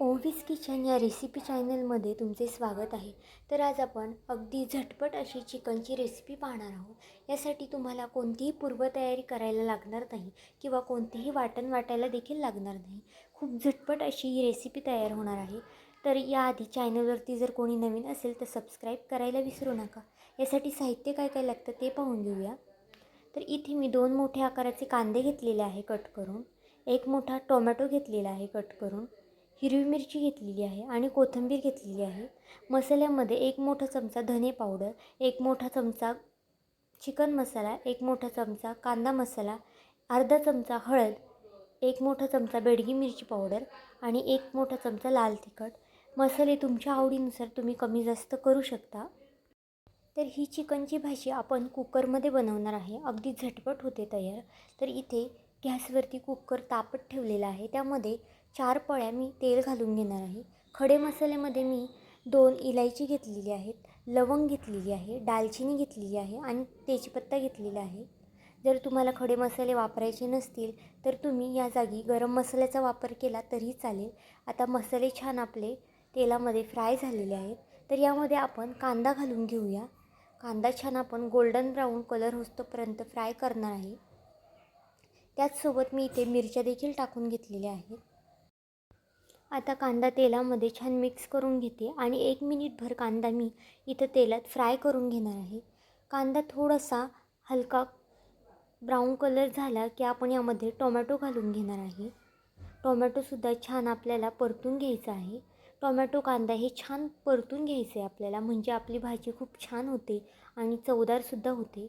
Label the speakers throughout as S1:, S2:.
S1: ओवीस kitchen या recipe चॅनलमध्ये तुमचे स्वागत आहे. तर आज आपण अगदी झटपट अशी चिकनची रेसिपी पाहणार आहोत. यासाठी तुम्हाला कोणतीही पूर्वतयारी करायला लागणार नाही किंवा कोणतेही वाटण वाटायला देखील लागणार नाही. खूप झटपट अशी ही रेसिपी तयार होणार आहे. तर याआधी चॅनलवरती जर कोणी नवीन असेल तर सबस्क्राईब करायला विसरू नका. यासाठी साहित्य काय काय लागतं ते पाहून घेऊया. तर इथे मी दोन मोठ्या आकाराचे कांदे घेतलेले आहे कट करून. एक मोठा टोमॅटो घेतलेला आहे कट करून. हिरवी मिरची घेतलेली आहे आणि कोथिंबीर घेतलेली आहे. मसाल्यामध्ये एक मोठा चमचा धने पावडर एक मोठा चमचा चिकन मसाला एक मोठा चमचा कांदा मसाला अर्धा चमचा हळद एक मोठा चमचा बेडगी मिरची पावडर आणि एक मोठा चमचा लाल तिखट. मसाले तुमच्या आवडीनुसार तुम्ही कमी जास्त करू शकता. तर ही चिकनची भाजी आपण कुकरमध्ये बनवणार आहे. अगदी झटपट होते तयार. तर इथे गॅसवरती कुकर तापत ठेवलेला आहे. त्यामध्ये चार पळ्या मी तेल घालून घेणार आहे. खडे मसाल्यामध्ये मी दोन इलायची घेतलेली आहेत लवंग घेतलेली आहे दालचिनी घेतलेली आहे आणि तेजपत्ता घेतलेला आहे. जर तुम्हाला खडे मसाले वापरायचे नसतील तर तुम्ही या जागी गरम मसाल्याचा वापर केला तरी चालेल. आता मसाले छान आपले तेलामध्ये फ्राय झालेले आहेत. तर यामध्ये आपण कांदा घालून घेऊया. कांदा छान आपण गोल्डन ब्राऊन कलर होतोपर्यंत फ्राय करणार आहे. त्याचसोबत मी इथे मिरच्या देखील टाकून घेतलेल्या आहेत. आता कांदा तेलामध्ये छान मिक्स करून घेते आणि एक मिनिटभर कांदा मी इथं तेलात फ्राय करून घेणार आहे. कांदा थोडासा हलका ब्राऊन कलर झाला की आपण यामध्ये टोमॅटो घालून घेणार आहे. टोमॅटोसुद्धा छान आपल्याला परतून घ्यायचं आहे. टोमॅटो कांदा हे छान परतून घ्यायचे आपल्याला म्हणजे आपली भाजी खूप छान होते आणि चवदारसुद्धा होते.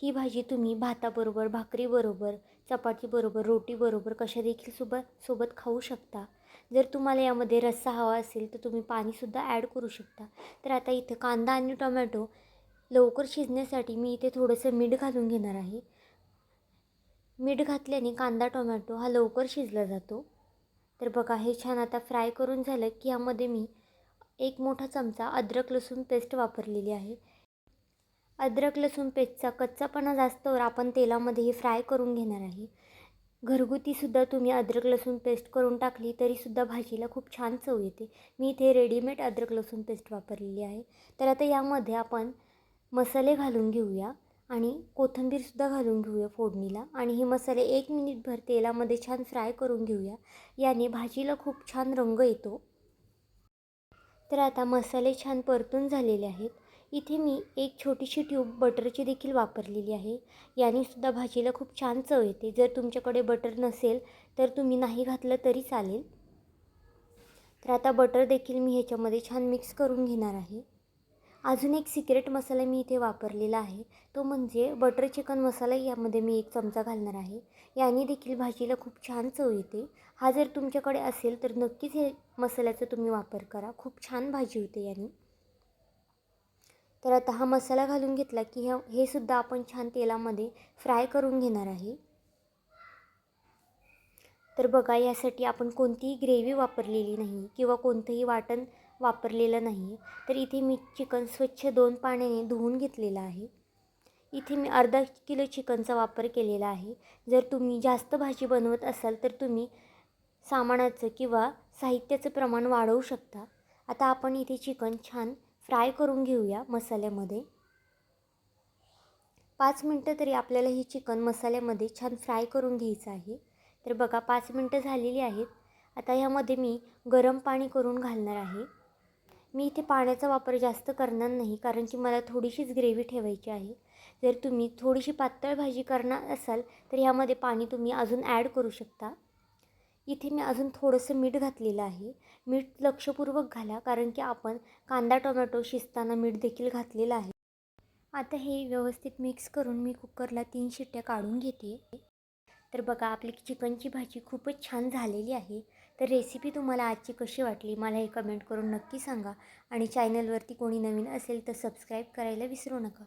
S1: ही भाजी तुम्ही भाताबरोबर भाकरीबरोबर चपातीबरोबर रोटीबरोबर कशा देखील सोबत सोबत खाऊ शकता. जर तुम्हाला यामध्ये रस्सा हवा असेल तर तुम्ही पाणीसुद्धा ॲड करू शकता. तर आता इथं कांदा आणि टोमॅटो लवकर शिजण्यासाठी मी इथे थोडंसं मीठ घालून घेणार आहे. मीठ घातल्याने कांदा टोमॅटो हा लवकर शिजला जातो. तर बघा हे छान आता फ्राय करून झालं की यामध्ये मी एक मोठा चमचा अद्रक लसूण पेस्ट वापरलेली आहे. अद्रक लसूण पेस्टचा कच्चापणा जास्तवर आपण तेलामध्ये हे फ्राय करून घेणार आहे. घरगुतीसुद्धा तुम्ही अद्रक लसूण पेस्ट करून टाकली तरीसुद्धा भाजीला खूप छान चव येते. मी इथे रेडीमेड अद्रक लसूण पेस्ट वापरलेली आहे. तर आता यामध्ये आपण मसाले घालून घेऊया आणि कोथिंबीरसुद्धा घालून घेऊया फोडणीला. आणि हे मसाले एक मिनिटभर तेलामध्ये छान फ्राय करून घेऊया. याने भाजीला खूप छान रंग येतो. तर आता मसाले छान परतून झालेले आहेत. इथे मी एक छोटीशी ट्यूब बटरची देखील वापरलेली आहे. याने सुद्धा भाजीला खूप छान चव येते. जर तुमच्याकडे बटर नसेल तर तुम्ही नाही घातलं तरी चालेल. तर आता बटर देखील मी ह्याच्यामध्ये छान मिक्स करून घेणार आहे. अजून एक सिक्रेट मसाला मी इथे वापरलेला आहे. तो म्हणजे बटर चिकन मसाला यामध्ये मी एक चमचा घालणार आहे. याने देखील भाजीला खूप छान चव येते. हा जर तुमच्याकडे असेल तर नक्कीच हे मसाल्याचा तुम्ही वापर करा. खूप छान भाजी होते याने. तर आता हा मसाला घालून घेतला की ह्या हे सुद्धा आपण छान तेलामध्ये फ्राय करून घेणार आहे. तर बघा यासाठी आपण कोणतीही ग्रेव्ही वापरलेली नाही किंवा कोणतंही वाटण वापरलेलं नाही. तर इथे मी चिकन स्वच्छ दोन पाण्याने धुवून घेतलेलं आहे. इथे मी अर्धा किलो चिकनचा वापर केलेला आहे. जर तुम्ही जास्त भाजी बनवत असाल तर तुम्ही सामानाचं किंवा साहित्याचं प्रमाण वाढवू शकता. आता आपण इथे चिकन छान फ्राय करून घेऊया मसाल्यामध्ये. पाच मिनटं तरी आपल्याला ही चिकन मसाल्यामध्ये छान फ्राय करून घ्यायचं आहे. तर बघा पाच मिनटं झालेली आहेत. आता ह्यामध्ये मी गरम पाणी करून घालणार आहे. मी इथे पाण्याचा वापर जास्त करणार नाही कारण की मला थोडीशीच ग्रेव्ही ठेवायची आहे. जर तुम्ही थोडीशी पातळ भाजी करणार असाल तर ह्यामध्ये पाणी तुम्ही अजून ॲड करू शकता. इथे मी अजून थोडंसं मीठ घातलेलं आहे. मीठ लक्षपूर्वक घाला कारण की आपण कांदा टोमॅटो शिजताना मीठ देखील घातलेलं आहे. आता हे व्यवस्थित मिक्स करून मी कुकरला तीन शिट्ट्या काढून घेते. तर बघा आपली चिकनची भाजी खूपच छान झालेली आहे. तर रेसिपी तुम्हाला आजची कशी वाटली मला हे कमेंट करून नक्की सांगा. आणि चॅनलवरती कोणी नवीन असेल तर सबस्क्राईब करायला विसरू नका.